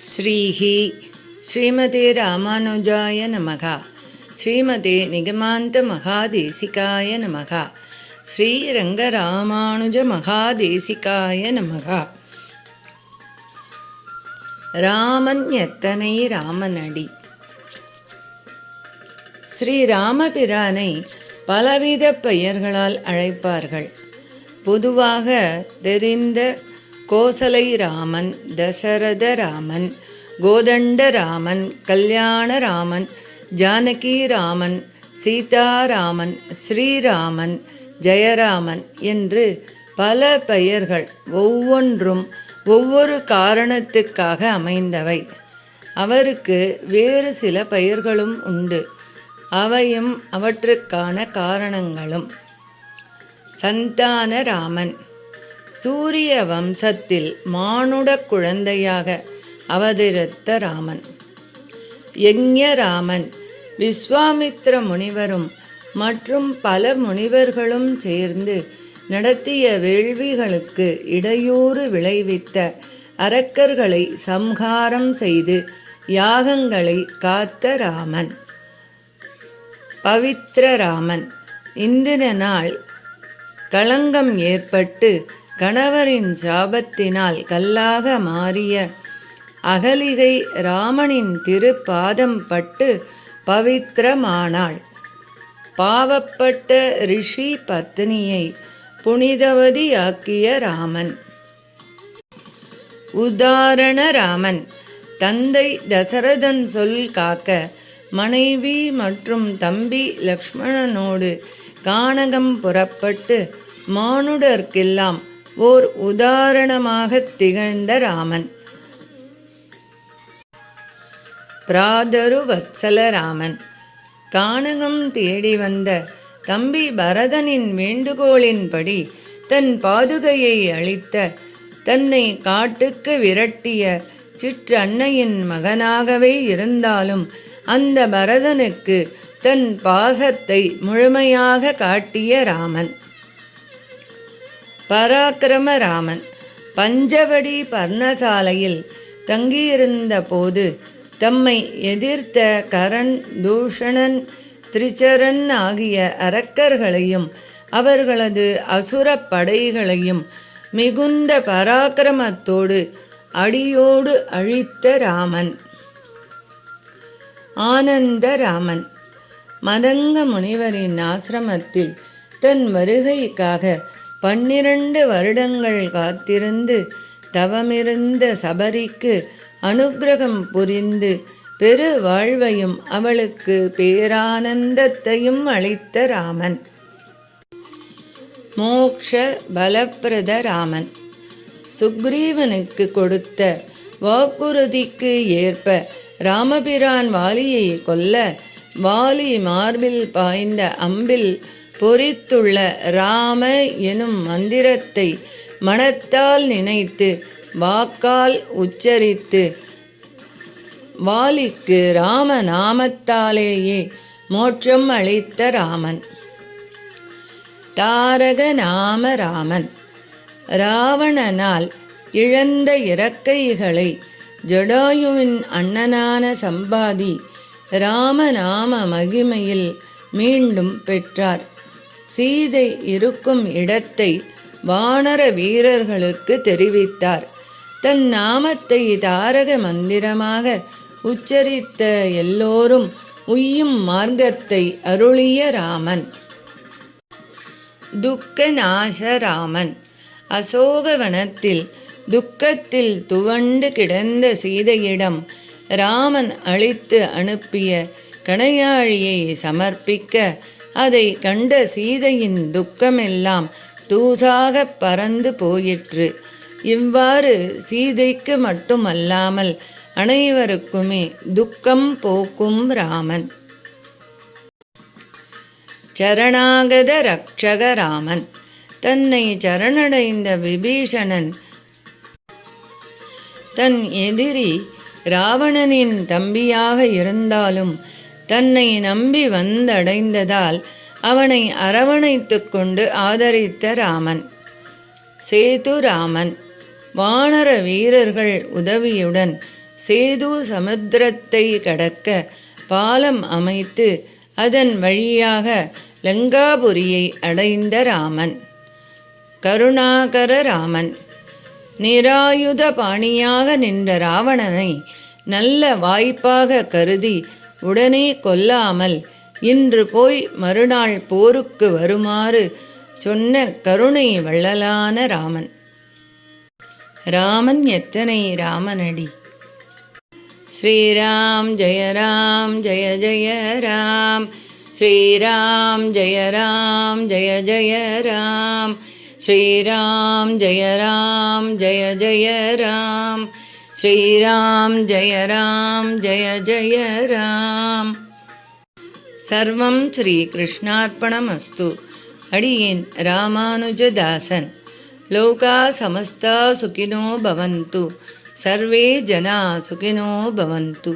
ஸ்ரீஹி ஸ்ரீமதே ராமானுஜாய நமகா. ஸ்ரீமதே நிகமாந்த மகாதேசிகாய நமகா. ஸ்ரீரங்கராமானுஜ மகாதேசிகாய நமகா. ராமன் எத்தனை ராமனடி. ஸ்ரீ ராமபிரானை பலவித பெயர்களால் அழைப்பார்கள். பொதுவாக தெரிந்த கோசலை ராமன் தசரத ராமன் கோதண்ட ராமன் கல்யாண ராமன் ஜானகி ராமன் சீதாராமன் ஸ்ரீராமன் ஜெயராமன் என்று பல பெயர்கள் ஒவ்வொன்றும் ஒவ்வொரு காரணத்துக்காக அமைந்தவை. அவருக்கு வேறு சில பெயர்களும் உண்டு. அவையும் அவற்றுக்கான காரணங்களும். சந்தான ராமன் சூரிய வம்சத்தில் மானுட குழந்தையாக அவதரித்த ராமன். யஞராமன் விஸ்வாமித்ர முனிவரும் மற்றும் பல முனிவர்களும் சேர்ந்து நடத்திய வேள்விகளுக்கு இடையூறு விளைவித்த அரக்கர்களை சம்ஹாரம் செய்து யாகங்களை காத்த ராமன். பவித்ரராமன் இந்திரனால் களங்கம் ஏற்பட்டு கணவரின் சாபத்தினால் கல்லாக மாறிய அகலிகை ராமனின் திருப்பாதம் பட்டு பவித்திரமானாள். பாவப்பட்ட ரிஷி பத்னியை புனிதவதியாக்கிய ராமன். உதாரண ராமன் தந்தை தசரதன் சொல் காக்க மனைவி மற்றும் தம்பி லக்ஷ்மணனோடு கானகம் புறப்பட்டு மானுடர்க்கெல்லாம் ஓர் உதாரணமாக திகழ்ந்த ராமன். பிராதருவத்சல ராமன். கானகம் தேடி வந்த தம்பி பரதனின் வேண்டுகோளின்படி தன் பாதுகையை அளித்த தன்னை காட்டுக்கு விரட்டிய சிற்றன்னையின் மகனாகவே இருந்தாலும் அந்த பரதனுக்கு தன் பாசத்தை முழுமையாக காட்டிய ராமன். பராக்கிரம ராமன் பஞ்சவடி பர்ணசாலையில் தங்கியிருந்த போது தம்மை எதிர்த்த கரண் தூஷணன் திரிச்சரன் ஆகிய அரக்கர்களையும் அவர்களது அசுர படைகளையும் மிகுந்த பராக்கிரமத்தோடு அடியோடு அழித்த ராமன். ஆனந்த ராமன் மதங்க முனிவரின் ஆசிரமத்தில் தன் வருகைக்காக பன்னிரண்டு வருடங்கள் காத்திருந்து தவமிருந்த சபரிக்கு அனுக்கிரகம் புரிந்து பெரு வாழ்வையும் அவளுக்கு பேரானந்தத்தையும் அளித்த ராமன். மோக்ஷ பலப்பிரத ராமன். சுக்ரீவனுக்கு கொடுத்த வாக்குறுதிக்கு ஏற்ப ராமபிரான் வாலியை கொல்ல வாலி மார்பில் பாய்ந்த அம்பில் பொறித்துள்ள ராம எனும் மந்திரத்தை மனத்தால் நினைத்து வாக்கால் உச்சரித்து வாலிக்கு ராம நாமத்தாலேயே மோட்சம் அளித்த ராமன். தாரக நாம ராமன் ராவணனால் இழந்த இறக்கைகளை ஜடாயுவின் அண்ணனான சம்பாதி ராமநாம மகிமையில் மீண்டும் பெற்றார். சீதை இருக்கும் இடத்தை வானர வீரர்களுக்கு தெரிவித்தார். தன் நாமத்தை தாரக மந்திரமாக உச்சரித்த எல்லோரும் உய்யும் மார்க்கத்தை அருளிய ராமன். துக்க நாச ராமன் அசோகவனத்தில் துக்கத்தில் துவண்டு கிடந்த சீதையிடம் ராமன் அழித்து அனுப்பிய கணையாழியை சமர்ப்பிக்க அதை கண்ட சீதையின் துக்கமெல்லாம் தூசாக பறந்து போயிற்று. இவ்வாறு சீதைக்கு மட்டுமல்லாமல் அனைவருக்குமே துக்கம் போக்கும் ராமன். சரணாகத ரக்ஷக ராமன். தன்னை சரணடைந்த விபீஷணன் தன் எதிரி ராவணனின் தம்பியாக இருந்தாலும் தன்னை நம்பி வந்தடைந்ததால் அவனை அரவணைத்து கொண்டு ஆதரித்த ராமன். சேது ராமன் வானர வீரர்கள் உதவியுடன் சேது சமுத்திரத்தை கடக்க பாலம் அமைத்து அதன் வழியாக லங்காபுரியை அடைந்த ராமன். கருணாகர ராமன் நிராயுத பாணியாக நின்ற ராவணனை நல்ல வாய்ப்பாக கருதி உடனே கொல்லாமல் இன்று போய் மறுநாள் போருக்கு வருமாறு சொன்ன கருணை வள்ளலான ராமன். ராமன் எத்தனை ராமனடி? ஸ்ரீராம் ஜெய ராம் ஜெய ஜெய ராம். ஸ்ரீராம் ஜெய ராம் ஜெய ஜெய ராம். ஸ்ரீராம் ஜெய ராம் ஜெய ஜெய ராம். श्रीराम जय राम जय जय राम सर्वं श्रीकृष्णार्पणमस्तु अडियन् रामानुजदासन् लोका समस्ता सुखिनो भवन्तु सर्वे जना सुखिनो भवन्तु